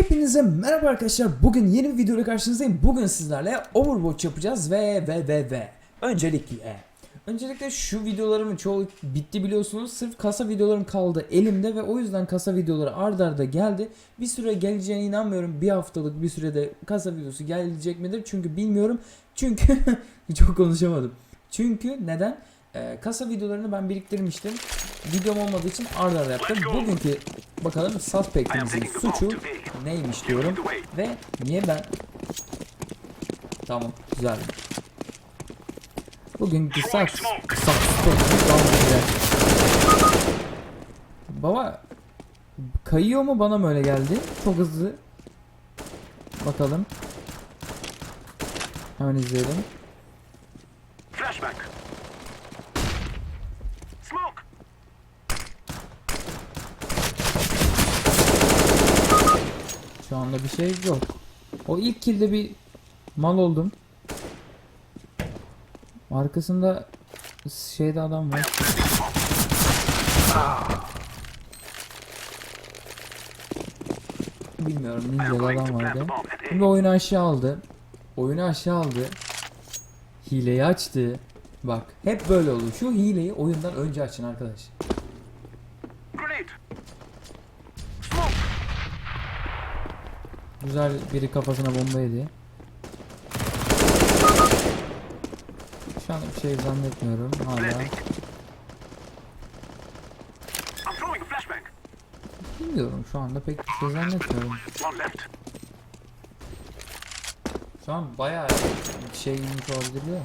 Hepinize merhaba arkadaşlar. Bugün yeni bir videoyla karşınızdayım. Bugün sizlerle Overwatch yapacağız ve ve ve ve. Öncelikle Öncelikle şu videolarımın çoğu bitti biliyorsunuz. Sırf kasa videolarım kaldı elimde ve o yüzden kasa videoları ard arda geldi. Bir süre geleceğine inanmıyorum. Bir haftalık bir sürede kasa videosu gelecek midir? Çünkü bilmiyorum. Çünkü çok konuşamadım. Çünkü neden? Ee, kasa videolarını ben biriktirmiştim. Videom olmadığı için ard arda yaptım. Bugünkü bakalım suspectimizin suçu neymiş diyorum. Ve niye ben... Tamam güzel. Suspectimiz daha güzel. Baba kayıyor mu bana mı öyle geldi? Çok hızlı. Bakalım. Hemen izleyelim. Flashback. Anda bir şey yok. O ilk kilde bir mal oldum. Arkasında şeyde adam var. Bilmiyorum ninjalı adam vardı. Şimdi oyunu aşağı aldı. Oyunu aşağı aldı. Hileyi açtı. Bak hep böyle olur. Şu hileyi oyundan önce açın arkadaş. Grenade. Smoke. Güzel biri kafasına bomba yedi. Şu an bir şey zannetmiyorum hala. Bilmiyorum şu anda pek bir şey zannetmiyorum. Şu an bayağı bir şey inmiş olabilir de.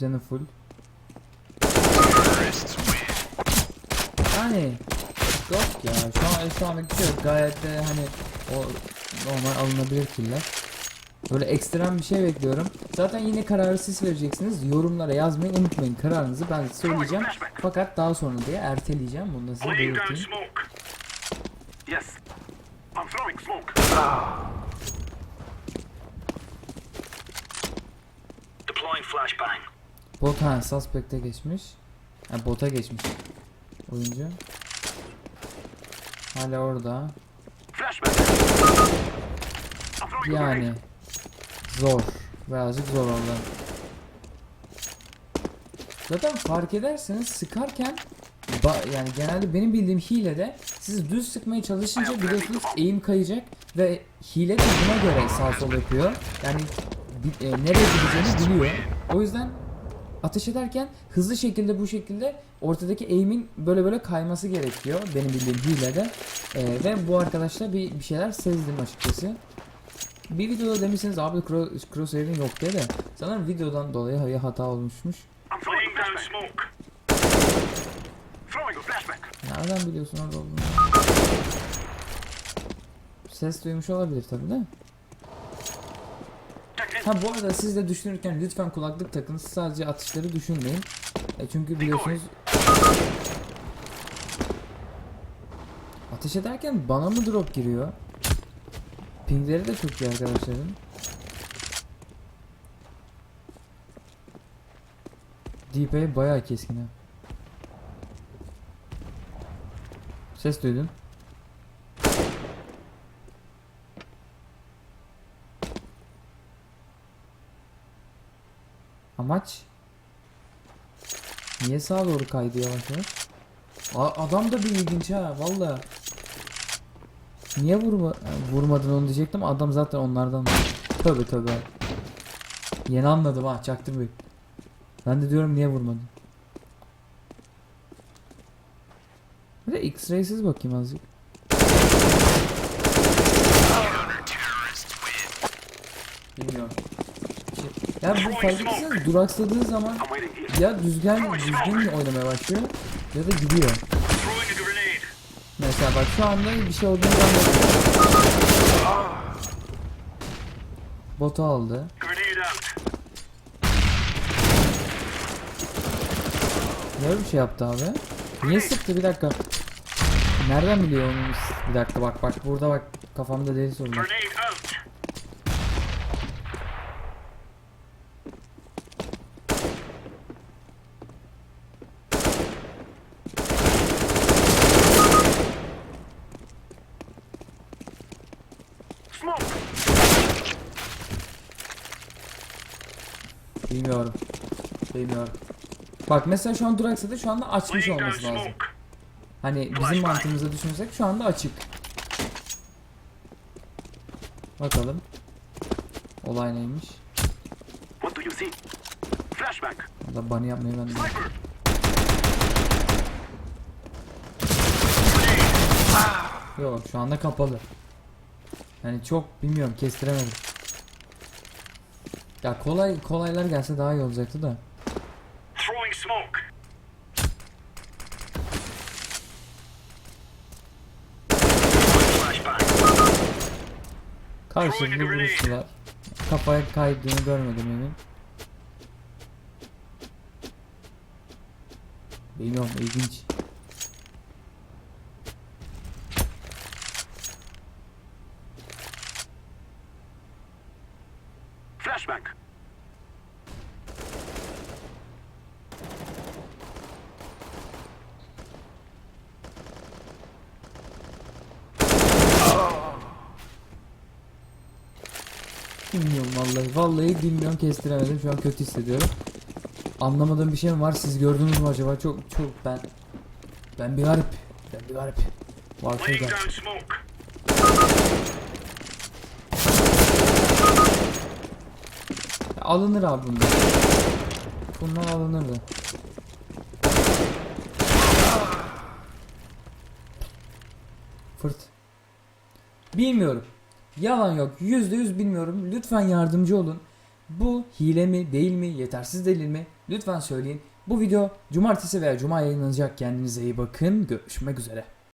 Canı full. Yani yok ya şu an şu bir şey yok. Gayet de hani o normal alınabilir killer. Böyle ekstrem bir şey bekliyorum. Zaten yine kararı siz vereceksiniz. Yorumlara yazmayı unutmayın kararınızı ben size söyleyeceğim. Fakat daha sonra diye erteleyeceğim. Bunu da size belirteyim. Yes. I'm throwing smoke. Deploying flashbang. Bot ha suspect'e geçmiş. Ha bota geçmiş. Oyuncu. Hala orada. Yani zor. Birazcık zor orada. Zaten fark ederseniz sıkarken yani genelde benim bildiğim hilede siz düz sıkmaya çalışınca biliyorsunuz eğim kayacak ve hile de buna göre sağ sol yapıyor. Yani e, nereye gideceğini biliyor. O yüzden ateş ederken hızlı şekilde bu şekilde ortadaki eğimin böyle böyle kayması gerekiyor benim bildiğim hilede. E, ve bu arkadaşla bir, bir şeyler sezdim açıkçası. Bir videoda demişsiniz abi Cro- Crosshair'in yok diye de sanırım videodan dolayı hata olmuşmuş. Nereden biliyorsun orada olduğunu? Ses duymuş olabilir tabi de. Ha bu arada siz de düşünürken lütfen kulaklık takın. Sadece atışları düşünmeyin. E çünkü biliyorsunuz Ateş ederken bana mı drop giriyor? Pingleri de çok iyi arkadaşlarım. DPI bayağı keskin ha. Ses duydun. Amaç? Niye sağa doğru kaydı yavaş yavaş? Adam da bir ilginç ha valla. Niye vurma vurmadın onu diyecektim adam zaten onlardan. Tövbe tövbe. Yeni anladım ha çaktırmayın. Ben de diyorum niye vurmadın. Bir de X-ray'siz bakayım azıcık. Bilmiyorum. Ya bu fark etseniz duraksadığı zaman ya düzgün düzgün oynamaya başlıyor ya da gidiyor. Mesela bak şu anda bir şey olduğunu zannediyorum. Botu aldı. Niye bir şey yaptı abi? Niye sıktı bir dakika. Nereden biliyor onu? Bir dakika bak bak burada bak kafamda deli soru Bilmiyorum. Bilmiyorum. Bak mesela şu an duraksadı şu anda açmış olması lazım. Hani bizim mantığımızı düşünsek şu anda açık. Bakalım. Olay neymiş? What do. Da bunny yapmayı ben de. Yok şu anda kapalı. Yani çok bilmiyorum kestiremedim. Ya kolay kolaylar gelse daha iyi olacaktı da. Karşılıklı vuruştular. Kafaya kaydığını görmedim henüz. Bilmiyorum ilginç. Flashbang. Bilmiyorum vallahi. Vallahi bilmiyorum kestiremedim. Şu an kötü hissediyorum. Anlamadığım bir şey mi var? Siz gördünüz mü acaba? Çok çok ben ben bir garip. Ben bir garip. Var şurada. Ya alınır abi bunlar. Bunlar alınırdı. Fırt. Bilmiyorum. Yalan yok. Yüzde yüz bilmiyorum. Lütfen yardımcı olun. Bu hile mi değil mi yetersiz delil mi? Lütfen söyleyin. Bu video cumartesi veya cuma yayınlanacak. Kendinize iyi bakın. Görüşmek üzere.